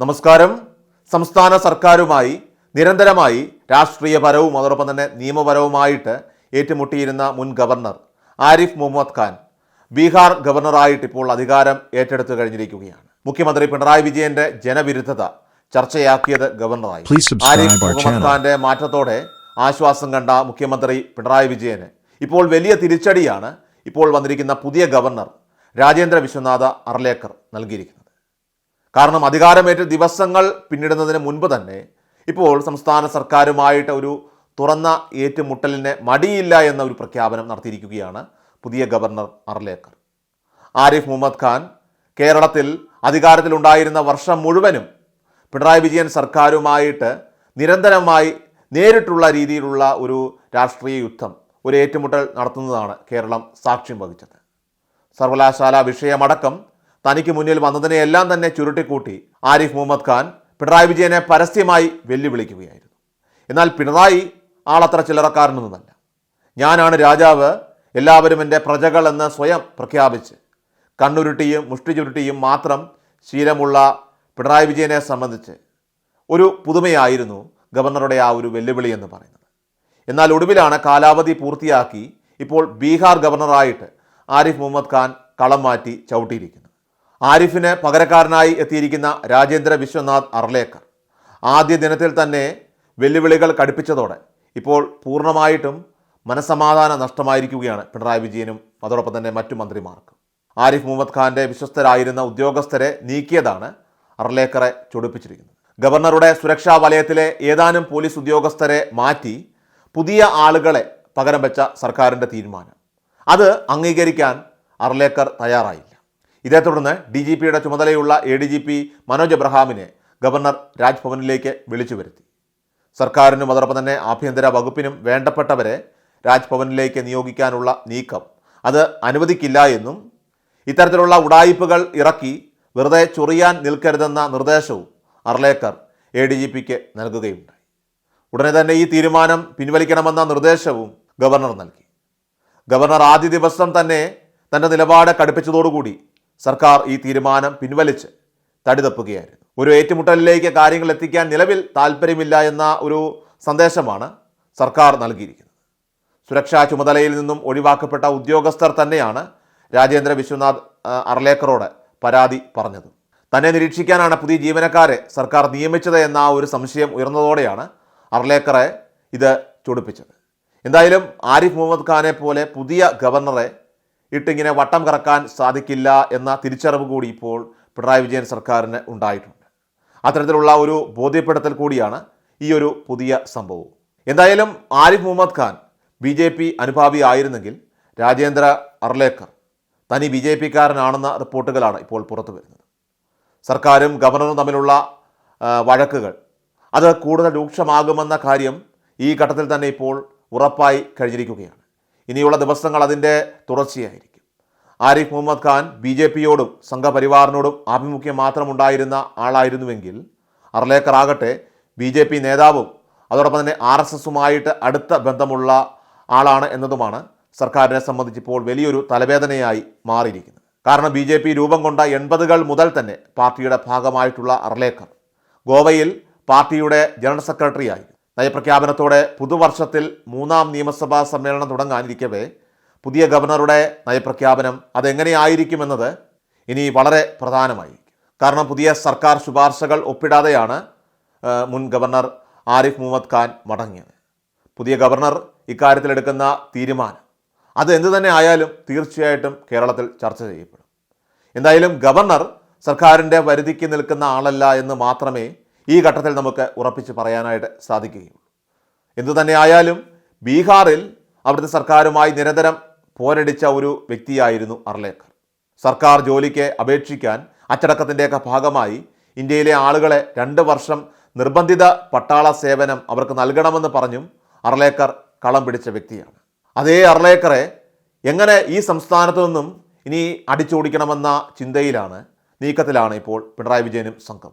നമസ്കാരം. സംസ്ഥാന സർക്കാരുമായി നിരന്തരമായി രാഷ്ട്രീയപരവും അതോടൊപ്പം തന്നെ നിയമപരവുമായിട്ട് ഏറ്റുമുട്ടിയിരുന്ന മുൻ ഗവർണർ ആരിഫ് മുഹമ്മദ് ഖാൻ ബീഹാർ ഗവർണറായിട്ട് ഇപ്പോൾ അധികാരം ഏറ്റെടുത്തു കഴിഞ്ഞിരിക്കുകയാണ്. മുഖ്യമന്ത്രി പിണറായി വിജയന്റെ ജനവിരുദ്ധത ചർച്ചയാക്കിയത് ഗവർണറായി. ആരിഫ് മുഹമ്മദ്. ഖാന്റെ മാറ്റത്തോടെ ആശ്വാസം കണ്ട മുഖ്യമന്ത്രി പിണറായി വിജയന് ഇപ്പോൾ വലിയ തിരിച്ചടിയാണ് ഇപ്പോൾ വന്നിരിക്കുന്ന പുതിയ ഗവർണർ രാജേന്ദ്ര വിശ്വനാഥ അർലേക്കർ നൽകിയിരിക്കുന്നത്. കാരണം അധികാരമേറ്റ ദിവസങ്ങൾ പിന്നിടുന്നതിന് മുൻപ് തന്നെ ഇപ്പോൾ സംസ്ഥാന സർക്കാരുമായിട്ട് ഒരു തുറന്ന ഏറ്റുമുട്ടലിന് മടിയില്ല എന്ന ഒരു പ്രഖ്യാപനം നടത്തിയിരിക്കുകയാണ് പുതിയ ഗവർണർ അർലേക്കർ. ആരിഫ് മുഹമ്മദ് ഖാൻ കേരളത്തിൽ അധികാരത്തിലുണ്ടായിരുന്ന വർഷം മുഴുവനും പിണറായി വിജയൻ സർക്കാരുമായിട്ട് നിരന്തരമായി നേരിട്ടുള്ള രീതിയിലുള്ള ഒരു രാഷ്ട്രീയ യുദ്ധം ഒരു ഏറ്റുമുട്ടൽ നടത്തുന്നതാണ് കേരളം സാക്ഷ്യം വഹിച്ചത്. സർവകലാശാല വിഷയമടക്കം തനിക്ക് മുന്നിൽ വന്നതിനെയെല്ലാം തന്നെ ചുരുട്ടിക്കൂട്ടി ആരിഫ് മുഹമ്മദ് ഖാൻ പിണറായി വിജയനെ പരസ്യമായി വെല്ലുവിളിക്കുകയായിരുന്നു. എന്നാൽ പിണറായി ആളത്ര ചില്ലറക്കാരനൊന്നുമല്ല. ഞാനാണ് രാജാവ് എല്ലാവരും എന്റെ പ്രജകൾ എന്ന് സ്വയം പ്രഖ്യാപിച്ച് കണ്ണുരുട്ടിയും മുഷ്ടി ചുരുട്ടിയും മാത്രം ശീലമുള്ള പിണറായി വിജയനെ സംബന്ധിച്ച് ഒരു പുതുമയായിരുന്നു ഗവർണറുടെ ആ ഒരു വെല്ലുവിളി എന്ന് പറയുന്നത്. എന്നാൽ ഒടുവിലാണ് കാലാവധി പൂർത്തിയാക്കി ഇപ്പോൾ ബീഹാർ ഗവർണറായിട്ട് ആരിഫ് മുഹമ്മദ് ഖാൻ കളം മാറ്റി ചവിട്ടിയിരിക്കുന്നത് ആരിഫിന് പകരക്കാരനായി എത്തിയിരിക്കുന്ന രാജേന്ദ്ര വിശ്വനാഥ് അർലേക്കർ ആദ്യ ദിനത്തിൽ തന്നെ വെല്ലുവിളികൾ കടുപ്പിച്ചതോടെ ഇപ്പോൾ പൂർണമായിട്ടും മനസമാധാന നഷ്ടമായിരിക്കുകയാണ് പിണറായി വിജയനും അതോടൊപ്പം തന്നെ മറ്റു മന്ത്രിമാർക്കും. ആരിഫ് മുഹമ്മദ് ഖാന്റെ വിശ്വസ്തരായിരുന്ന ഉദ്യോഗസ്ഥരെ നീക്കിയതാണ് അർലേക്കറെ ചൊടിപ്പിച്ചിരിക്കുന്നത്. ഗവർണറുടെ സുരക്ഷാ വലയത്തിലെ ഏതാനും പോലീസ് ഉദ്യോഗസ്ഥരെ മാറ്റി പുതിയ ആളുകളെ പകരം വെച്ച സർക്കാരിന്റെ തീരുമാനം. അത് അംഗീകരിക്കാൻ അർലേക്കർ തയ്യാറായില്ല. ഇതേ തുടർന്ന് ഡി ജി പിയുടെ ചുമതലയുള്ള A D G P Manoj എബ്രഹാമിനെ governor രാജ്ഭവനിലേക്ക് വിളിച്ചു വരുത്തി. സർക്കാരിനും അതോടൊപ്പം തന്നെ ആഭ്യന്തര വകുപ്പിനും വേണ്ടപ്പെട്ടവരെ രാജ്ഭവനിലേക്ക് നിയോഗിക്കാനുള്ള നീക്കം അത് അനുവദിക്കില്ല എന്നും ഇത്തരത്തിലുള്ള ഉടായിപ്പുകൾ ഇറക്കി വെറുതെ ചൊറിയാൻ നിൽക്കരുതെന്ന നിർദ്ദേശവും അർലേക്കർ എ ഡി ജി പിക്ക് നൽകുകയുണ്ടായി. ഉടനെ തന്നെ ഈ തീരുമാനം പിൻവലിക്കണമെന്ന നിർദ്ദേശവും ഗവർണർ നൽകി. ഗവർണർ ആദ്യ ദിവസം തന്നെ തന്റെ നിലപാട് കടുപ്പിച്ചതോടുകൂടി സർക്കാർ ഈ തീരുമാനം പിൻവലിച്ച് തടിതപ്പുകയായിരുന്നു. ഒരു ഏറ്റുമുട്ടലിലേക്ക് കാര്യങ്ങൾ എത്തിക്കാൻ നിലവിൽ താല്പര്യമില്ല എന്ന ഒരു സന്ദേശമാണ് സർക്കാർ നൽകിയിരിക്കുന്നത്. സുരക്ഷാ ചുമതലയിൽ നിന്നും ഒഴിവാക്കപ്പെട്ട ഉദ്യോഗസ്ഥർ തന്നെയാണ് രാജേന്ദ്ര വിശ്വനാഥ് അർലേക്കറോട് പരാതി പറഞ്ഞത്. തന്നെ നിരീക്ഷിക്കാനാണ് പുതിയ ജീവനക്കാരെ സർക്കാർ നിയമിച്ചത് എന്ന ഒരു സംശയം ഉയർന്നതോടെയാണ് അർലേക്കറെ ഇത് ചൊടിപ്പിച്ചത്. എന്തായാലും ആരിഫ് മുഹമ്മദ് ഖാനെ പോലെ പുതിയ ഗവർണറെ ഇട്ടിങ്ങനെ വട്ടം കറക്കാൻ സാധിക്കില്ല എന്ന തിരിച്ചറിവ് കൂടി ഇപ്പോൾ പിണറായി വിജയൻ സർക്കാരിന് ഉണ്ടായിട്ടുണ്ട്. അത്തരത്തിലുള്ള ഒരു ബോധ്യപ്പെടുത്തൽ കൂടിയാണ് ഈ ഒരു പുതിയ സംഭവം. എന്തായാലും Arif Mohammad Khan B J P അനുഭാവി ആയിരുന്നെങ്കിൽ രാജേന്ദ്ര അർലേക്കർ തനി ബി ജെ പിക്കാരനാണെന്ന റിപ്പോർട്ടുകളാണ് ഇപ്പോൾ പുറത്തു വരുന്നത്. സർക്കാരും ഗവർണറും തമ്മിലുള്ള വഴക്കുകൾ അത് കൂടുതൽ രൂക്ഷമാകുമെന്ന കാര്യം ഈ ഘട്ടത്തിൽ തന്നെ ഇപ്പോൾ ഉറപ്പായി കഴിഞ്ഞിരിക്കുകയാണ്. ഇനിയുള്ള ദിവസങ്ങൾ അതിന്റെ തുടർച്ചയായിരിക്കും. ആരിഫ് മുഹമ്മദ് ഖാൻ ബി ജെ പിയോടും സംഘപരിവാറിനോടും ആഭിമുഖ്യം മാത്രമുണ്ടായിരുന്ന ആളായിരുന്നുവെങ്കിൽ അർലേക്കർ ആകട്ടെ ബി ജെ പി നേതാവും അതോടൊപ്പം തന്നെ ആർ എസ് എസുമായിട്ട് അടുത്ത ബന്ധമുള്ള ആളാണ് എന്നതുമാണ് സർക്കാരിനെ സംബന്ധിച്ചിപ്പോൾ വലിയൊരു തലവേദനയായി മാറിയിരിക്കുന്നത്. കാരണം ബി ജെ പി രൂപം കൊണ്ട എൺപതുകൾ മുതൽ തന്നെ പാർട്ടിയുടെ ഭാഗമായിട്ടുള്ള അർലേക്കർ ഗോവയിൽ പാർട്ടിയുടെ ജനറൽ സെക്രട്ടറിയായി. നയപ്രഖ്യാപനത്തോടെ പുതുവർഷത്തിൽ മൂന്നാം നിയമസഭാ സമ്മേളനം തുടങ്ങാനിരിക്കവേ പുതിയ ഗവർണറുടെ നയപ്രഖ്യാപനം അതെങ്ങനെയായിരിക്കുമെന്നത് ഇനി വളരെ പ്രധാനമായി കാരണം പുതിയ സർക്കാർ ശുപാർശകൾ ഒപ്പിടാതെയാണ് മുൻ ഗവർണർ ആരിഫ് മുഹമ്മദ് ഖാൻ മടങ്ങിയത്. പുതിയ ഗവർണർ ഇക്കാര്യത്തിലെടുക്കുന്ന തീരുമാനം അത് എന്തു തന്നെ ആയാലും തീർച്ചയായിട്ടും കേരളത്തിൽ ചർച്ച ചെയ്യപ്പെടും. എന്തായാലും ഗവർണർ സർക്കാരിന്റെ വരുതിക്ക് നിൽക്കുന്ന ആളല്ല എന്ന് മാത്രമേ ഈ ഘട്ടത്തിൽ നമുക്ക് ഉറപ്പിച്ച് പറയാനായിട്ട് സാധിക്കുകയുള്ളൂ എന്തു തന്നെ ആയാലും ബീഹാറിൽ അവിടുത്തെ സർക്കാരുമായി നിരന്തരം പോരടിച്ച ഒരു വ്യക്തിയായിരുന്നു അർലേക്കർ സർക്കാർ ജോലിക്ക് അപേക്ഷിക്കാൻ അച്ചടക്കത്തിന്റെയൊക്കെ ഭാഗമായി ഇന്ത്യയിലെ ആളുകളെ രണ്ട് വർഷം നിർബന്ധിത പട്ടാള സേവനം അവർക്ക് നൽകണമെന്ന് പറഞ്ഞും അർലേക്കർ കളം പിടിച്ച വ്യക്തിയാണ്. അതേ അർലേക്കറെ എങ്ങനെ ഈ സംസ്ഥാനത്തു നിന്നും ഇനി അടിച്ചോടിക്കണമെന്ന ചിന്തയിലാണ് നീക്കത്തിലാണ് ഇപ്പോൾ പിണറായി വിജയനും സംഘം.